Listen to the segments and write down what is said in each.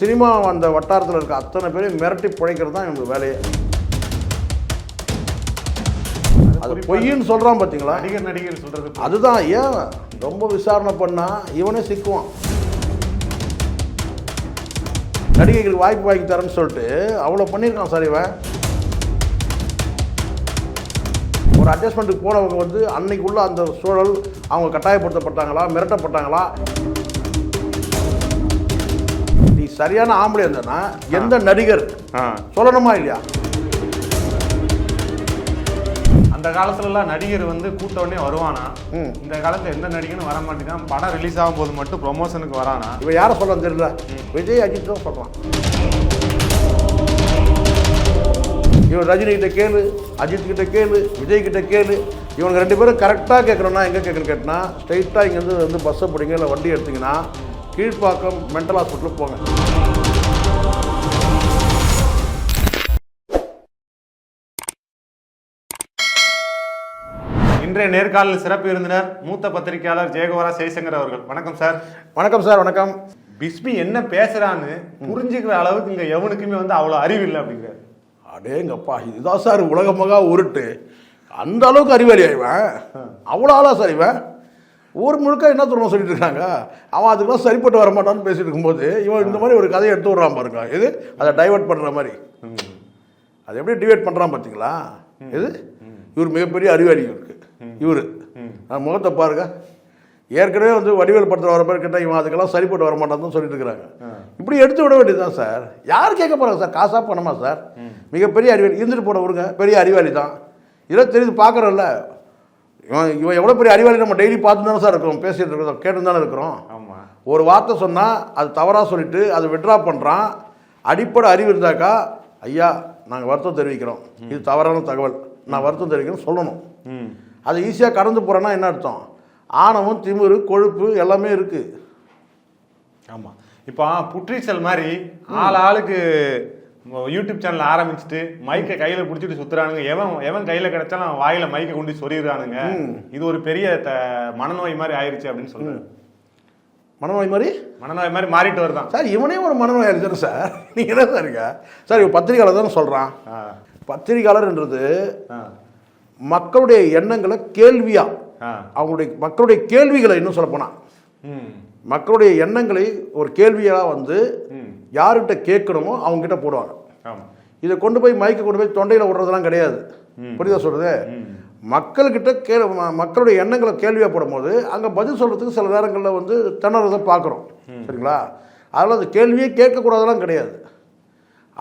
Cinema அந்த வட்டாரத்தில் இருக்க அத்தனை பேரையும் மிரட்டி பிழைக்கிறது தான் இவங்க வேலையே. அது பொய்ன்னு சொல்கிறான் பார்த்தீங்களா நடிகர் நடிகர் சொல்றது அதுதான் ஏன்? ரொம்ப விசாரணை பண்ணா இவனே சிக்குவான். நடிகைகளுக்கு வாய்ப்பு வாங்கி தரேன்னு சொல்லிட்டு அவ்வளோ பண்ணியிருக்கான் சார் இவன். ஒரு அட்ஜஸ்ட்மெண்ட்டுக்கு போனவங்க வந்து அன்னைக்குள்ள அந்த சூழல் அவங்க கட்டாயப்படுத்தப்பட்டாங்களா மிரட்டப்பட்டாங்களா? சரியான ஆம்பளை இருந்தனா எந்த நடிகர். சொல்லணுமா இல்லையா? அந்த காலத்துல எல்லாம் நடிகர் வந்து கூட்ட உடனே வருவானா. இந்த காலத்துல எந்த நடிகனும் வர மாட்டேங்கான் படம் ரிலீஸ் ஆகும் போது மட்டும் ப்ரொமோஷனுக்கு வரானா? இவன் யாரை சொல்ல தெரியல. விஜய் அஜித் தான் சொல்கிறான் இவன் ரஜினி கிட்ட கேளு அஜித் கிட்ட கேளு விஜய் கிட்ட கேளு. இவனுக்கு ரெண்டு பேரும் கரெக்டாக கேட்குறோன்னா எங்கே கேட்குறேன்னு கேட்டினா ஸ்ட்ரைட்டாக இங்கேருந்து வந்து பஸ்ஸை பிடிங்க இல்லை வண்டி எடுத்தீங்கன்னா கீழ்ப்பாக்கம் மென்டல் ஹாஸ்பிட்டலுக்கு போங்க. இன்றைய நேர்காணல் சிறப்பு விருந்தினர் மூத்த பத்திரிகையாளர் ஜெயகுமாரா ஜெய்சங்கர் அவர்கள். வணக்கம் சார். வணக்கம் சார். வணக்கம். பிஸ்மி என்ன பேசுறான்னு புரிஞ்சுக்கிற அளவுக்கு இங்க எவனுக்குமே வந்து அவ்வளவு அறிவில்லை அப்படிங்கிறாரு அடேங்கப்பா இதுதான் சார் உலகமகா உருட்டு. அந்த அளவுக்கு அறிவாளி இவன் அவ்வளோ ஆளா சார் இவன்? ஊர் முழுக்க என்ன தூரம் சொல்லிட்டு இருக்காங்க அவன் அதுக்கெல்லாம் சரிப்பட்டு வர மாட்டான்னு பேசிட்டு இருக்கும்போது இவன் இந்த மாதிரி ஒரு கதையை எடுத்து விட்றான் பாருங்க. இது அதை டைவர்ட் பண்ணுற மாதிரி. அது எப்படி டிவைட் பண்ணுறான் பார்த்தீங்களா இது இவர் மிகப்பெரிய அறிவாளி இவருக்கு. இவர். முகத்தை பாருங்க. ஏற்கனவே வந்து வடிவேல் படத்தில் வர மாதிரி கேட்டால் இவன் அதுக்கெல்லாம் சரிப்பட்டு வர மாட்டான்னு சொல்லிட்டு இருக்கிறாங்க இப்படி எடுத்து விட வேண்டியதுதான் சார். யார் கேட்க போகிறாங்க சார்? காசாக பணமா சார்? மிகப்பெரிய அறிவாளி. இருந்துட்டு போன விடுங்க பெரிய அறிவாளி தான். இதெல்லாம் தெரியுது பார்க்குறோம்ல. இவன் இவன் எவ்வளோ பெரிய அறிவாளி? நம்ம டெய்லி பார்த்து தானே சார் இருக்கிறோம் பேசிட்டு இருக்கிறோம் கேட்டு தானே இருக்கிறோம். ஆமா. ஒரு வார்த்தை சொன்னால் அது தவறாக சொல்லிட்டு அதை விட்ரா பண்ணுறான் அடிப்படை அறிவு இருந்தாக்கா ஐயா நாங்கள் வருத்தம் தெரிவிக்கிறோம். இது தவறான தகவல். நான் வருத்தம் தெரிவிக்கிறேன் சொல்லணும். அது ஈஸியாக கடந்து போகிறேன்னா என்ன அர்த்தம்? ஆணவம் திமிரு கொழுப்பு எல்லாமே இருக்குது ஆமா. இப்போ புற்றீச்சல் மாதிரி ஆள் ஆளுக்கு யூடியூப் சேனல் ஆரம்பிச்சுட்டு மைக்கை கையில புடிச்சிட்டு சுத்துறானுங்க. எவன் எவன் கையில கிடைச்சாலும் அவன் வாயில மைக்கை கொண்டு சொறிடுறானுங்க இது ஒரு பெரிய த- மனநோய் மாதிரி ஆயிருச்சு அப்படின்னு சொல்றாரு. மனநோய் மாதிரி? மனநோய் மாதிரி மாறிட்டு வருதான் சார் இவனே ஒரு மனநோயாளி தானே சார். நீங்கள் என்ன சார் இருக்க சார் இவன் பத்திரிகையாளர் தானே சொல்கிறான் பத்திரிகையாளர்ன்றது மக்களுடைய எண்ணங்களை கேள்வியா? ஆ. அவங்களுடைய மக்களுடைய கேள்விகளை இன்னும் சொல்லப்போனால் ம், மக்களுடைய எண்ணங்களை ஒரு கேள்வியாக வந்து. யார்கிட்ட கேட்கணுமோ அவங்ககிட்ட போடுவாங்க. ஆமா இதை கொண்டு போய் மைக்கை கொண்டு போய் தொண்டையில் விடுறதெல்லாம் கிடையாது. புரியுதா சொல்றது? மக்கள்கிட்ட கே மக்களுடைய எண்ணங்களை கேள்வியாக போடும்போது அங்கே பதில் சொல்கிறதுக்கு சில நேரங்களில் வந்து திணறதை பார்க்குறோம். சரிங்களா? அதில் அந்த கேள்வியே கேட்கக்கூடாதெல்லாம் கிடையாது.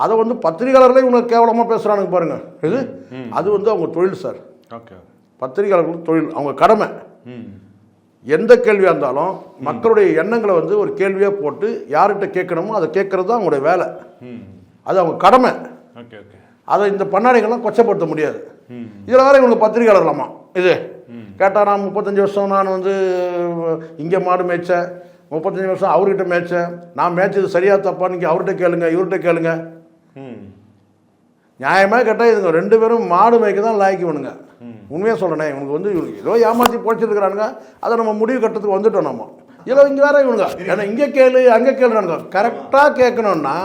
அதை வந்து பத்திரிகையாளர்களே இவங்க கேவலமாக பேசுகிறானுங்க பாருங்க. இது? அது வந்து அவங்க தொழில் சார். ஓகே. பத்திரிகையாளர்களுக்கு தொழில் அவங்க கடமை. எந்த கேள்வியாக இருந்தாலும் மக்களுடைய எண்ணங்களை வந்து ஒரு கேள்வியாக போட்டு யார்கிட்ட கேட்கணுமோ அதை கேட்கறது தான் அவங்களுடைய வேலை. அது அவங்க கடமை. ஓகே ஓகே அதை இந்த பண்ணாடைகள்லாம் கொச்சப்படுத்த முடியாது. இதில் வேற இவங்க பத்திரிகையாளர்லாமா இது. கேட்டால் நான் முப்பத்தஞ்சு வருஷம் நான் வந்து இங்கே மாடு மேய்ச்சேன். முப்பத்தஞ்சு வருஷம் அவர்கிட்ட மேய்ச்சேன். நான் மேய்ச்சது சரியா தப்பா நீங்கள் அவர்கிட்ட கேளுங்க இவர்கிட்ட கேளுங்க. நியாயமாக கேட்டால் இதுங்க ரெண்டு பேரும் மாடு மேய்க்க தான் லாய்க்கு வேணுங்க உண்மையாக சொல்கிறேனே இவனுக்கு வந்து இவனுக்கு ஏதோ ஏமாற்றி பொழைச்சிருக்கிறானுங்க அதை நம்ம முடிவு கட்டத்துக்கு வந்துட்டோம் நம்ம இதில் இங்கே வேற இவனுங்க. ஏன்னா இங்கே கேளு அங்கே கேளுறானுங்க கரெக்டாக கேட்கணுன்னா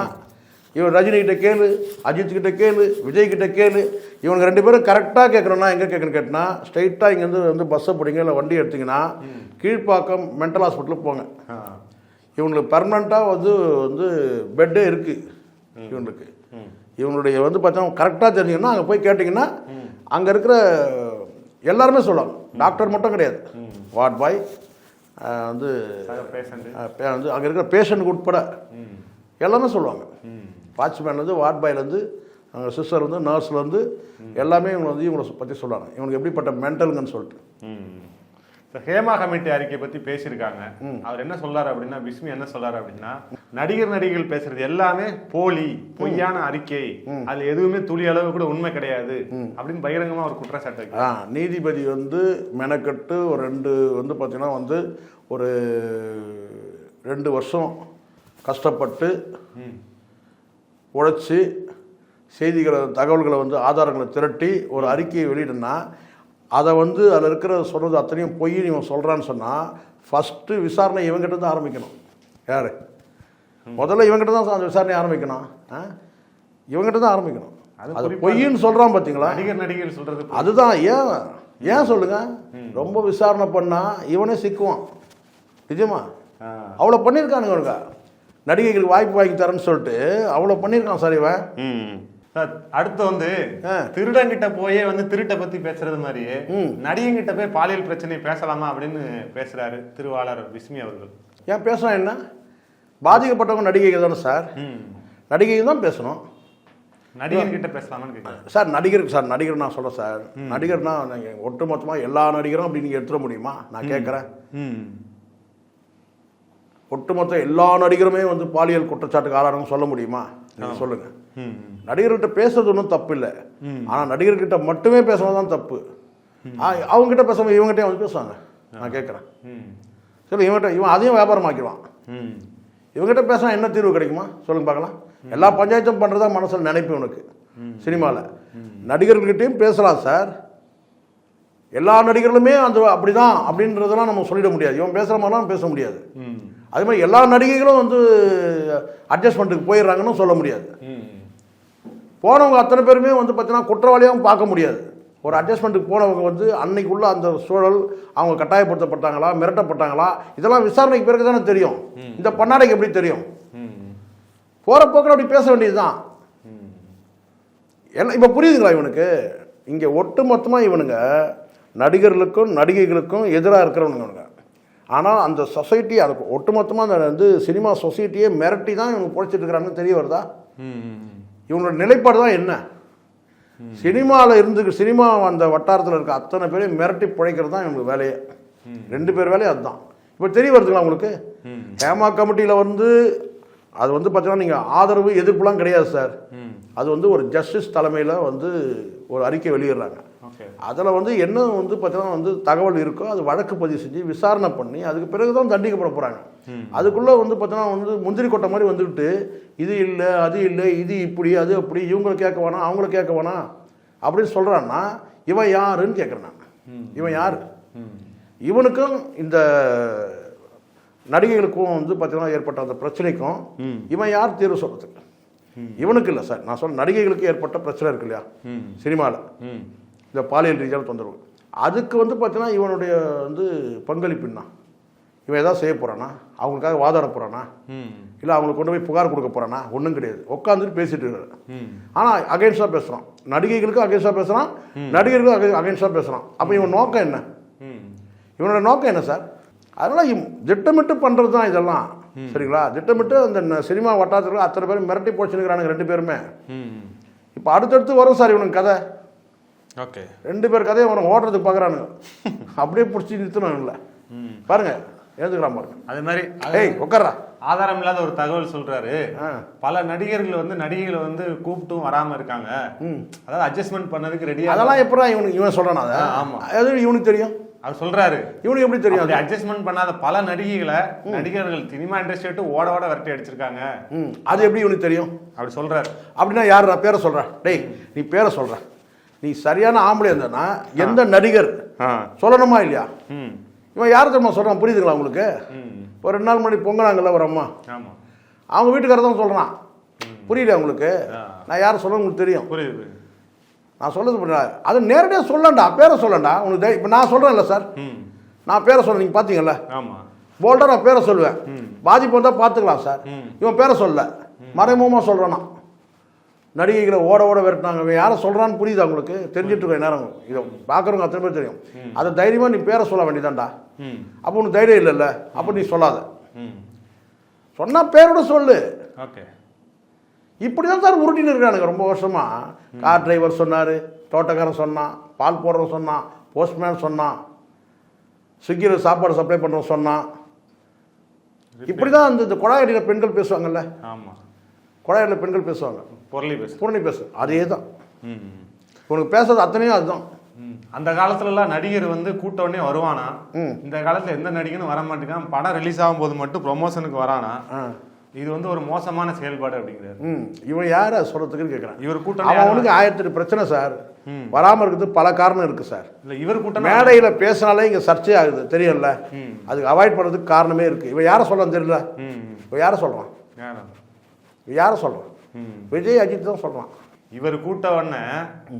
இவன் ரஜினி கிட்ட கேளு அஜித் கிட்ட கேளு விஜய் கிட்ட கேளு. இவனுக்கு ரெண்டு பேரும் கரெக்டாக கேட்கணும்னா எங்கே கேட்கணும் கேட்டினா ஸ்ட்ரைட்டாக இங்கேருந்து வந்து பஸ்ஸை பிடிங்க இல்லை வண்டி எடுத்தீங்கன்னா கீழ்ப்பாக்கம் மென்டல் ஹாஸ்பிட்டலுக்கு போங்க. இவங்களுக்கு பர்மனெண்ட்டாக வந்து வந்து பெட்டே இருக்குது இவங்களுக்கு இவங்களுடைய வந்து பார்த்தா கரெக்டாக தெரிஞ்சுங்கன்னா அங்கே போய் கேட்டிங்கன்னா அங்கே இருக்கிற எல்லாருமே சொல்லுவாங்க. டாக்டர் மட்டும் கிடையாது. வார்ட் பாய் வந்து வந்து அங்கே இருக்கிற பேஷண்ட்டுக்கு உட்பட எல்லாமே சொல்லுவாங்க. வாட்ச்மேன்லேருந்து வார்ட் பாய்லேருந்து அங்கே சிஸ்டர்லேருந்து நர்ஸ்லேருந்து எல்லாமே இவங்க வந்து இவங்களை பற்றி சொல்லுவாங்க இவனுக்கு எப்படிப்பட்ட மென்டலுங்கன்னு சொல்லிட்டு. ஹேமா கமிட்டி அறிக்கை பத்தி பேசியிருக்காங்க. அவர் என்ன சொல்றாரு அப்படின்னா பிஸ்மி என்ன சொல்றாரு அப்படின்னா நடிகர் நடிகைகள் பேசுறது எல்லாமே போலி பொய்யான அறிக்கை. அதுல எதுவுமே துளி அளவு கூட உண்மை கிடையாது அப்படின்னு பகிரங்கமா ஒரு குற்றச்சாட்டு நீதிபதி வந்து மெனக்கட்டு ஒரு ரெண்டு வந்து பார்த்தீங்கன்னா வந்து ஒரு ரெண்டு வருஷம் கஷ்டப்பட்டு. உழைச்சி செய்திகளை தகவல்களை வந்து ஆதாரங்களை திரட்டி ஒரு அறிக்கையை வெளியிடனா அதை வந்து அதில் இருக்கிற சொல்கிறது அத்தனையும் பொய்ன்னு இவன் சொல்கிறான்னு சொன்னால் ஃபஸ்ட்டு விசாரணை இவங்கிட்ட தான் ஆரம்பிக்கணும். யார்? முதல்ல இவங்ககிட்ட தான் அந்த விசாரணை ஆரம்பிக்கணும். ஆ? இவங்ககிட்ட தான் ஆரம்பிக்கணும். அது பொய்ன்னு சொல்றான் பாத்தீங்களா? நடிகர் நடிகர் சொல்றது அதுதான். ஏன்? ஏன் சொல்லுங்க? ரொம்ப விசாரணை பண்ணா இவனே சிக்குவான். நிஜமா. அவ்வளோ பண்ணியிருக்கானுங்க நடிகைகளுக்கு வாய்ப்பு வாங்கி தரேன்னு சொல்லிட்டு அவ்வளோ பண்ணியிருக்கான் சார் இவன். அடுத்து வந்து. திருடங்கிட்ட போயே வந்து திருட்டை பத்தி பேசுறது மாதிரியே ம். நடிகங்கிட்ட போய் பாலியல் பிரச்சனை பேசலாமா அப்படின்னு பேசுறாரு திருவாளர் விஸ்மி அவர்கள். ஏன் பேசுனா என்ன? பாதிக்கப்பட்டவங்க நடிகைகள் தானே சார். ம். நடிகைகள் தான் பேசணும். நடிகன் கிட்ட பேசலாமான்னு சார் நடிகருக்கு சார் நடிகர் நான் சொல்கிறேன் சார். நடிகர்னா நீங்கள் ஒட்டு மொத்தமாக எல்லா நடிகரும் அப்படி நீங்கள் எடுத்துட முடியுமா? நான் கேட்குறேன் ம். ஒட்டுமொத்த எல்லா நடிகருமே வந்து பாலியல் குற்றச்சாட்டுக்கு ஆளானவங்க சொல்ல முடியுமா? ம். நடிகர்கிட்ட பேசுறது ஒன்றும் தப்பு இல்லை. ஆனால் நடிகர்கிட்ட மட்டுமே பேசுறது தான் தப்பு அவங்ககிட்ட பேசாம இவங்ககிட்டயும் வந்து பேசுவாங்க. நான் கேட்குறேன். சரி இவன்கிட்ட இவன் அதையும் வியாபாரமாக்கிடுவான். ம். இவங்ககிட்ட பேசினா என்ன தீர்வு கிடைக்குமா? சொல்லுங்க பார்க்கலாம். எல்லா பஞ்சாயத்தும் பண்ணுறதா மனசில் நினைப்பு உனக்கு சினிமாவில் நடிகர்கள்கிட்டயும் பேசலாம் சார். எல்லா நடிகர்களுமே அந்த அப்படிதான் அப்படின்றதெல்லாம் நம்ம சொல்லிட முடியாது. இவன் பேசுகிற மாதிரிலாம் பேச முடியாது. அதே மாதிரி எல்லா நடிகைகளும் வந்து அட்ஜஸ்ட்மெண்ட்டுக்கு போயிடுறாங்கன்னு சொல்ல முடியாது. போனவங்க அத்தனை பேருமே வந்து பார்த்தீங்கன்னா குற்றவாளியாகவும் பார்க்க முடியாது. ஒரு அட்ஜஸ்ட்மெண்ட்டுக்கு போனவங்க வந்து அன்னைக்குள்ள அந்த சூழல் அவங்க கட்டாயப்படுத்தப்பட்டாங்களா மிரட்டப்பட்டாங்களா இதெல்லாம் விசாரணைக்கு பிறகு தானே தெரியும். இந்த பண்ணாடைக்கு எப்படி தெரியும்? போகிற போக்கில் அப்படி பேச வேண்டியதுதான். தான் என்ன இப்போ புரியுதுங்களா இவனுக்கு? இங்கே ஒட்டு மொத்தமாக இவனுங்க நடிகர்களுக்கும் நடிகைகளுக்கும் எதிராக இருக்கிறவனுங்க ஆனால் அந்த சொசைட்டி அதுக்கு ஒட்டுமொத்தமாக அந்த வந்து சினிமா சொசைட்டியே மிரட்டி தான் இவங்க பொழைச்சிட்டு இருக்கிறாங்கன்னு தெரிய வருதா. இவங்களோட நிலைப்பாடு தான் என்ன? சினிமாவில் இருந்து சினிமா அந்த வட்டாரத்தில் இருக்க அத்தனை பேரையும் மிரட்டி பிழைக்கிறது தான் இவங்களுக்கு வேலையே. ரெண்டு பேர் வேலையும் அதுதான். இப்போ தெரிய வருதுங்களா உங்களுக்கு. ஹேமா கமிட்டியில் வந்து அது வந்து பார்த்தீங்கன்னா நீங்கள் ஆதரவு எதிர்ப்புலாம் கிடையாது சார். அது வந்து ஒரு ஜஸ்டிஸ் தலைமையில் வந்து ஒரு அறிக்கை வெளியிடுறாங்க. அதில் வந்து என்ன வந்து பார்த்தீங்கன்னா வந்து தகவல் இருக்கோ அது வழக்கு பதிவு செஞ்சு விசாரணை பண்ணி அதுக்கு பிறகு தான் தண்டிக்கப்பட போகிறாங்க அதுக்குள்ளே வந்து பார்த்தீங்கன்னா வந்து முந்திரி கொட்டை மாதிரி வந்துக்கிட்டு இது இல்லை அது இல்லை இது இப்படி அது அப்படி இவங்களை கேட்க வேணாம் அவங்கள கேட்க வேணாம் அப்படின்னு சொல்கிறான்னா இவன் யாருன்னு கேட்குறேன் நான். இவன் யார். இவனுக்கும் இந்த நடிகைகளுக்கும் வந்து பார்த்தீங்கன்னா ஏற்பட்ட அந்த பிரச்சனைக்கும். இவன் யார் தீர்வு சொல்கிறதுக்கு இவனுக்கு இல்லை சார். நான் சொல்ல நடிகைகளுக்கு ஏற்பட்ட பிரச்சனை இருக்கு இல்லையா. சினிமாவில். இந்த பாலியல் ரீதியான தொந்தரவு. அதுக்கு வந்து பார்த்தீங்கன்னா இவனுடைய வந்து பங்களிப்பு என்ன? இவன் ஏதாவது செய்ய போகிறானா அவங்களுக்காக வாதாட போகிறானா. இல்லை அவங்களுக்கு கொண்டு போய் புகார் கொடுக்க போகிறானா ஒன்றும் கிடையாது. உட்காந்துட்டு பேசிட்டு இருக்காரு. ஆனால் அகைன்ஸ்டாக பேசுகிறான் நடிகைகளுக்கும் அகைன்ஸ்டாக பேசுகிறான் நடிகர்களுக்கும் அகைன்ஸ்டாக பேசுகிறான் அப்போ இவன் நோக்கம் என்ன. இவனோட நோக்கம் என்ன சார்? இவ் திட்டமிட்டு பண்ணுறது தான் இதெல்லாம் சரிங்களா? திட்டமிட்டு அந்த சினிமா வட்டாரத்தில் அத்தனை பேரும் மிரட்டி போச்சுனுக்கிறானுங்க ரெண்டு பேருமே. இப்போ அடுத்தடுத்து வரும் சார் இவனுக்கு கதை. ஓகே. ரெண்டு பேர் கதையை அவனை ஓடுறதுக்கு பார்க்குறானுங்க. அப்படியே பிடிச்சி நிறுத்தணும் இல்லை ம். பாருங்க எழுதுக்கிறான் பாருங்க. அது மாதிரி ஏய் உட்கார்றா. ஆதாரம் இல்லாத ஒரு தகவல் சொல்றாரு. பல நடிகர்கள் வந்து நடிகைகளை வந்து கூப்பிட்டும் வராம இருக்காங்க. அதாவது அட்ஜஸ்ட்மெண்ட் பண்ணதுக்கு ரெடியா அதெல்லாம் எப்படா இவனுக்கு இவன் சொல்கிறான் அதை? ஆமா. அது இவனுக்கு தெரியும். அவர் சொல்றாரு. இவனுக்கு எப்படி தெரியும் அப்படி? அட்ஜஸ்ட்மெண்ட் பண்ணாத பல நடிகைகளை நடிகர்கள் சினிமா இண்டஸ்ட்ரி விட்டு ஓட ஓட விரட்டி அடிச்சிருக்காங்க. ம். அது எப்படி இவனுக்கு தெரியும்? அப்படி சொல்றாரு. அப்படின்னா யார் பேரை சொல்கிறேன் டேய் நீ பேரை சொல்ற. நீ சரியான ஆம்பளை இருந்தனா எந்த நடிகர்? சொல்லணுமா இல்லையா? இவன் யார் தெரியுமா சொல்கிறான் புரியுதுங்களா உங்களுக்கு? ஒரு ரெண்டு நாள் முன்னாடி பொங்கலாங்கல்ல ஒரு அம்மா. அவங்க வீட்டுக்காரர் தான் சொல்கிறான் புரியல உங்களுக்கு. நான் யார் சொல்ல உங்களுக்கு தெரியும். நான் சொல்றது புரியல அது நேரடியாக சொல்லண்டா பேரை சொல்லண்டா உங்களுக்கு தை- இப்போ நான் சொல்கிறேன்ல சார். நான் பேரை சொல்ல நீங்கள் பார்த்தீங்கல்ல போல்டாக நான் பேரை சொல்லுவேன். பாதிப்பு வந்தால் பார்த்துக்கலாம் சார். இவன் பேரை சொல்ல மறைமுகமாக சொல்கிறானா நடிகைகளை ஓட ஓட விரட்டினாங்க. யாரை சொல்கிறான்னு புரியுதா உங்களுக்கு? தெரிஞ்சிட்டு இருக்க நேரம் இதை பார்க்குறவங்க அத்தனை பேர் தெரியும். அதை தைரியமாக நீ பேரை சொல்ல வேண்டியதான்டா ம். அப்போ உனக்கு தைரியம் இல்லைல்ல. அப்போ நீ சொல்லாத. சொன்னால் பேரோட சொல்லு. ஓகே. இப்படி தான் சார் உருட்டின்னு இருக்கானுங்க ரொம்ப வருஷமா. கார் டிரைவர் சொன்னார் தோட்டக்காரன் சொன்னான் பால் போடுறவன் சொன்னான் போஸ்ட்மேன் சொன்னான் ஸ்விக்கியில் சாப்பாடு சப்ளை பண்ணுறவன் சொன்னான். இப்படி தான் அந்த இந்த குழாயடியில் பெண்கள் பேசுவாங்கல்ல? ஆமா. குழாயடியில் பெண்கள் பேசுவாங்க. பொருளை பேசு. பூர்ணி பேசு. அதே தான் ம் உனக்கு பேசுறது அத்தனையும் அதுதான். அந்த காலத்துல எல்லாம் நடிகர் வந்து கூட்ட உடனே வருவானா? ம். இந்த காலத்துல எந்த நடிகனும் வர மாட்டேங்கான் படம் ரிலீஸ் ஆகும்போது மட்டும் ப்ரொமோஷனுக்கு வரானா? இது வந்து ஒரு மோசமான செயல்பாடு அப்படிங்கிறாரு. ம். இவன் யாரை? சொல்கிறதுக்குன்னு கேட்குறான் இவர் கூட்டம் அவன் அவனுக்கு ஆயிரத்தி எட்டு பிரச்சனை சார். வராமல் இருக்கிறது பல காரணம் இருக்குது சார். இல்ல இவர் கூட்டம் மேடையில் பேசினாலே இங்கே சர்ச்சை ஆகுது. தெரியல. அதுக்கு அவாய்ட் பண்ணுறதுக்கு காரணமே இருக்குது இவன் யாரை சொல்லலாம் தெரியல? ம் இப்போ யாரை சொல்கிறான் ஆ. யாரை சொல்கிறோம் ம். விஜய் அஜித் தான் சொல்கிறான் இவர் கூட்ட உடனே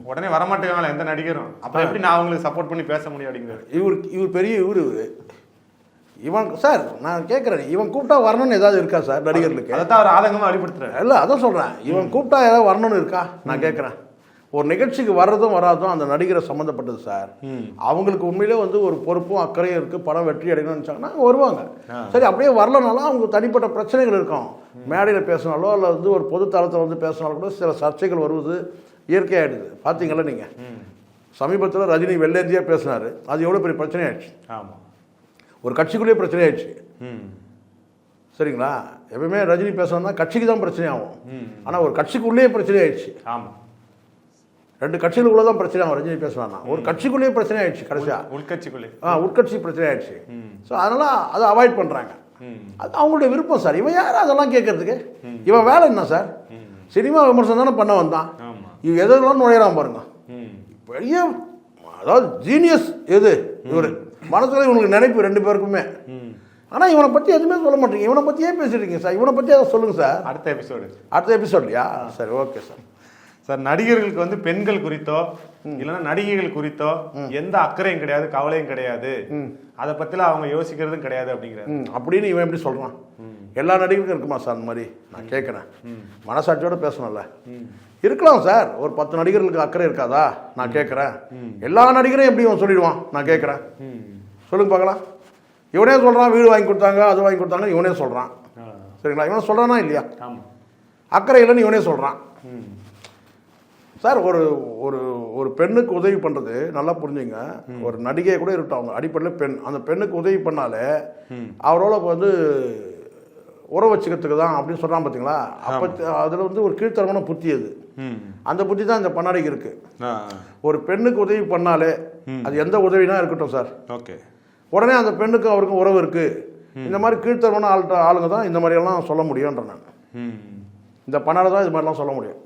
உடனே வரமாட்டேங்கால எந்த நடிகரும் அப்புறம் எப்படி நான் அவங்களுக்கு சப்போர்ட் பண்ணி பேச முடியும் அப்படிங்கிறாரு இவர் இவர் பெரிய இவர் இவர். இவன் சார் நான் கேட்குறேன் இவன் கூப்பிட்டா வரணும்னு ஏதாவது இருக்கா சார் நடிகர்களுக்கு? அதைத்தான் அவர் ஆதங்கமா வெளிப்படுத்துறாரு. இல்லை அதான் சொல்கிறேன் இவன் கூப்பிட்டா ஏதாவது வரணும்னு இருக்கா? நான் கேட்குறேன் ஒரு நிகழ்ச்சிக்கு வர்றதும் வராதும் அந்த நடிகரை சம்மந்தப்பட்டது சார். அவங்களுக்கு உண்மையிலே வந்து ஒரு பொறுப்பும் அக்கறையும் இருக்குது படம் வெற்றி அடையணும்னு நினச்சாங்கன்னா வருவாங்க. சரி அப்படியே வரலனாலும் அவங்க தனிப்பட்ட பிரச்சனைகள் இருக்கும். மேடையில் பேசினாலோ இல்லை வந்து ஒரு பொது தளத்தில் வந்து பேசினாலும் கூட சில சர்ச்சைகள் வருவது இயற்கையாயிடுது. பார்த்தீங்களா நீங்கள். சமீபத்தில் ரஜினி வெள்ளேந்தியாக பேசினார். அது எவ்வளோ பெரிய பிரச்சனை ஆயிடுச்சு ஆமா. ஒரு கட்சிக்குள்ளேயே பிரச்சனை ஆயிடுச்சு. சரிங்களா? எப்பவுமே ரஜினி பேசணும்னா கட்சிக்கு தான் பிரச்சனை ஆகும். ஆனால் ஒரு கட்சிக்குள்ளேயே பிரச்சனை ஆயிடுச்சு ஆமா. ரெண்டு கட்சிகளுக்குள்ள தான் பிரச்சனை. ரஜினி பேசுவானா ஒரு கட்சிக்குள்ளேயே பிரச்சனை ஆயிடுச்சு கடைசியா. உள்கட்சிக்குள்ளே. ஆ உட்கட்சி பிரச்சனை ஆயிடுச்சு. ஸோ அதனால அதை அவாய்ட் பண்ணுறாங்க. அது அவங்களுடைய விருப்பம் சார். இவன் யார்? அதெல்லாம் கேட்கறதுக்கு. இவன் வேலை என்ன சார். சினிமா விமர்சனம் தானே பண்ண வந்தான். இவன் எதெல்லாம் நுழையிறான் பாருங்க. பெரிய அதாவது ஜீனியஸ் எது? இவர். மனசுல இவனுக்கு நினைப்பு ரெண்டு பேருக்குமே. ஆனால் இவனை பற்றி எதுவுமே சொல்ல மாட்டீங்க. இவனை பற்றியே பேசிருக்கீங்க சார். இவனை பற்றி அதை சொல்லுங்கள் சார். அடுத்த எபிசோடு அடுத்த எபிசோட்லையா சரி ஓகே சார். சார் நடிகர்களுக்கு வந்து பெண்கள் குறித்தோ இல்லைன்னா நடிகைகள் குறித்தோ எந்த அக்கறையும் கிடையாது கவலையும் கிடையாது. அதை பத்தில அவங்க யோசிக்கிறதும் கிடையாது அப்படிங்கிறாரு. அப்படின்னு இவன் எப்படி சொல்கிறான் எல்லா நடிகருக்கும் இருக்குமா சார் அந்த மாதிரி? நான் கேட்குறேன். மனசாட்சியோட பேசணும்ல. இருக்கலாம் சார். ஒரு பத்து நடிகர்களுக்கு அக்கறை இருக்காதா? நான் கேட்குறேன். எல்லா நடிகரையும் எப்படி இவன் சொல்லிடுவான்? நான் கேட்குறேன். சொல்லுங்க பார்க்கலாம். இவனே சொல்கிறான் வீடு வாங்கி கொடுத்தாங்க அது வாங்கி கொடுத்தாங்க இவனே சொல்கிறான். சரிங்களா? இவனை சொல்கிறானா இல்லையா? அக்கறை இல்லைன்னு இவனே சொல்கிறான். சார் ஒரு ஒரு ஒரு பெண்ணுக்கு உதவி பண்ணுறது நல்லா புரிஞ்சுங்க. ஒரு நடிகை கூட இருக்கட்டும் அவங்க அடிப்படையில் பெண் அந்த பெண்ணுக்கு உதவி பண்ணாலே அவரோட வந்து உறவு வச்சுக்கிறதுக்கு தான் அப்படின்னு சொல்கிறான் பார்த்தீங்களா அப்போ அதில் வந்து ஒரு கீழ்த்தரமான புத்தி அது. அந்த புத்தி தான் இந்த பண்ணாடிக்கு இருக்குது. ஒரு பெண்ணுக்கு உதவி பண்ணாலே அது எந்த உதவினா இருக்கட்டும் சார். ஓகே. உடனே அந்த பெண்ணுக்கும் அவருக்கும் உறவு இருக்குது இந்த மாதிரி கீழ்த்தரமான ஆள்கிட்ட ஆளுங்க தான் இந்த மாதிரியெல்லாம் சொல்ல முடியுன்ற நான். இந்த பண்ணாட தான் இது மாதிரிலாம் சொல்ல முடியும்.